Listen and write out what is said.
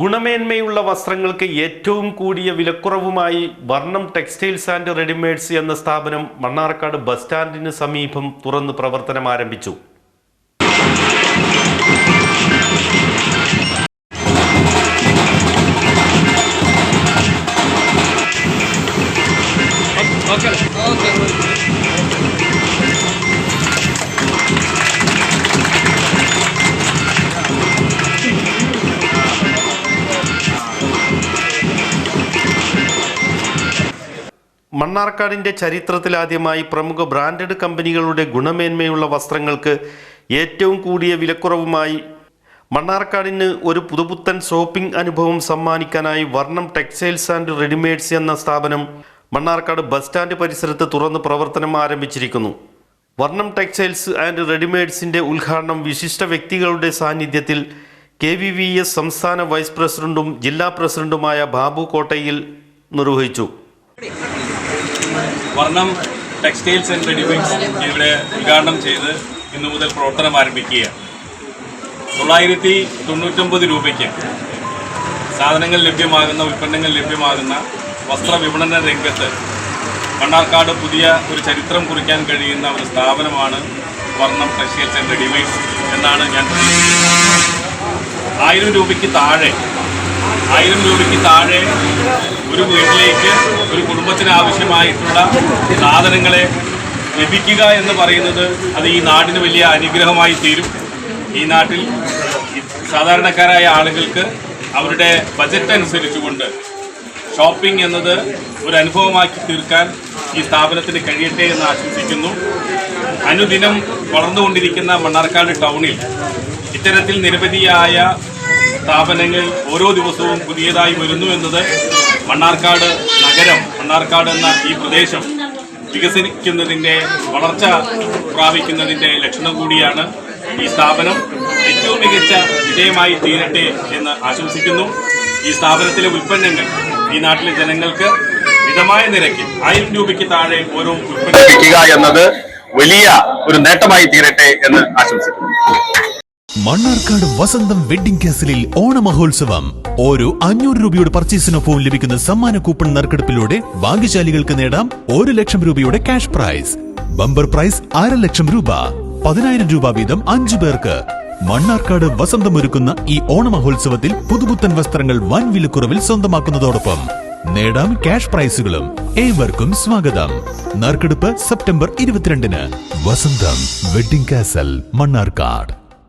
ഗുണമേന്മയുള്ള വസ്ത്രങ്ങൾക്ക് ഏറ്റവും കൂടിയ വിലക്കുറവുമായി വർണം ടെക്സ്റ്റൈൽസ് ആൻഡ് റെഡിമെയ്ഡ്സ് എന്ന സ്ഥാപനം മണ്ണാർക്കാട് ബസ് സ്റ്റാൻഡിന് സമീപം തുറന്ന് പ്രവർത്തനം ആരംഭിച്ചു. മണ്ണാർക്കാടിന്റെ ചരിത്രത്തിലാദ്യമായി പ്രമുഖ ബ്രാൻഡഡ് കമ്പനികളുടെ ഗുണമേന്മയുള്ള വസ്ത്രങ്ങൾക്ക് ഏറ്റവും കൂടിയ വിലക്കുറവുമായി മണ്ണാർക്കാടിന് ഒരു പുതുപുത്തൻ ഷോപ്പിംഗ് അനുഭവം സമ്മാനിക്കാനായി വർണം ടെക്സ്റ്റൈൽസ് ആൻഡ് റെഡിമെയ്ഡ്സ് എന്ന സ്ഥാപനം മണ്ണാർക്കാട് ബസ് സ്റ്റാൻഡ് പരിസരത്ത് തുറന്ന് പ്രവർത്തനം ആരംഭിച്ചിരിക്കുന്നു. വർണം ടെക്സ്റ്റൈൽസ് ആൻഡ് റെഡിമെയ്ഡ്സിന്റെ ഉദ്ഘാടനം വിശിഷ്ട വ്യക്തികളുടെ സാന്നിധ്യത്തിൽ കെ വി വി എസ് സംസ്ഥാന വൈസ് പ്രസിഡന്റും ജില്ലാ പ്രസിഡന്റുമായ ബാബു കോട്ടയിൽ നിർവഹിച്ചു. വർണം ടെക്സ്റ്റൈൽസ് ആൻഡ് റെഡിമെയ്ഡ്സ് ഇവിടെ ഉദ്ഘാടനം ചെയ്ത് ഇന്നു മുതൽ പ്രവർത്തനം ആരംഭിക്കുകയാണ്. തൊള്ളായിരത്തി തൊണ്ണൂറ്റൊമ്പത് രൂപയ്ക്ക് സാധനങ്ങൾ ലഭ്യമാകുന്ന ഉൽപ്പന്നങ്ങൾ ലഭ്യമാകുന്ന വസ്ത്ര വിപണന രംഗത്ത് മണ്ണാർക്കാട് പുതിയ ഒരു ചരിത്രം കുറിക്കാൻ കഴിയുന്ന ഒരു സ്ഥാപനമാണ് വർണം ടെക്സ്റ്റൈൽസ് ആൻഡ് റെഡിമെയ്ഡ്സ് എന്നാണ് ഞാൻ ആയിരം രൂപയ്ക്ക് താഴെ ആയിരം രൂപയ്ക്ക് താഴെ ഒരു വീട്ടിലേക്ക് ഒരു കുടുംബത്തിന് ആവശ്യമായിട്ടുള്ള സാധനങ്ങളെ ലഭിക്കുക എന്ന് പറയുന്നത് അത് ഈ നാടിന് വലിയ അനുഗ്രഹമായി തീരും. ഈ നാട്ടിൽ സാധാരണക്കാരായ ആളുകൾക്ക് അവരുടെ ബജറ്റ് അനുസരിച്ചുകൊണ്ട് ഷോപ്പിംഗ് എന്നത് ഒരു അനുഭവമാക്കി തീർക്കാൻ ഈ സ്ഥാപനത്തിന് കഴിയട്ടെ എന്ന് ആശംസിക്കുന്നു. അനുദിനം വളർന്നുകൊണ്ടിരിക്കുന്ന മണ്ണാർക്കാട് ടൗണിൽ ഇത്തരത്തിൽ നിരവധിയായ സ്ഥാപനങ്ങൾ ഓരോ ദിവസവും പുതിയതായി വരുന്നു എന്നത് മണ്ണാർക്കാട് നഗരം മണ്ണാർക്കാട് എന്ന ഈ പ്രദേശം വികസിക്കുന്നതിന്റെ വളർച്ച പ്രാപിക്കുന്നതിന്റെ ലക്ഷണം കൂടിയാണ് ഈ സ്ഥാപനം. ഏറ്റവും മികച്ച വിജയമായി തീരട്ടെ എന്ന് ആശംസിക്കുന്നു. ഈ സ്ഥാപനത്തിലെ ഉൽപ്പന്നങ്ങൾ ഈ നാട്ടിലെ ജനങ്ങൾക്ക് മിതമായ നിരക്കിൽ ആയിരം രൂപയ്ക്ക് താഴെ ഓരോ ഉൽപ്പന്നം എന്നത് വലിയ ഒരു നേട്ടമായി തീരട്ടെ എന്ന് ആശംസിക്കുന്നു. മണ്ണാർക്കാട് വസന്തം വെഡിംഗ് കാസലിൽ ഓണമഹോത്സവം. ഓരോ അഞ്ഞൂറ് രൂപയുടെ പർച്ചേസിനൊപ്പവും ലഭിക്കുന്ന സമ്മാന കൂപ്പൺ നറുക്കെടുപ്പിലൂടെ ഭാഗ്യശാലികൾക്ക് നേടാം ഒരു ലക്ഷം രൂപയുടെ ക്യാഷ് പ്രൈസ് ബമ്പർ പ്രൈസ് അര ലക്ഷം രൂപ. പതിനായിരം രൂപ വീതം അഞ്ചു പേർക്ക്. മണ്ണാർക്കാട് വസന്തം ഒരുക്കുന്ന ഈ ഓണമഹോത്സവത്തിൽ പുതുപുത്തൻ വസ്ത്രങ്ങൾ വൻ വിലക്കുറവിൽ സ്വന്തമാക്കുന്നതോടൊപ്പം നേടാം ക്യാഷ് പ്രൈസുകളും ഏവർക്കും സ്വാഗതം. നറുക്കെടുപ്പ് സെപ്റ്റംബർ ഇരുപത്തിരണ്ടിന്. വസന്തം വെഡിംഗ് കാസൽ മണ്ണാർക്കാട്.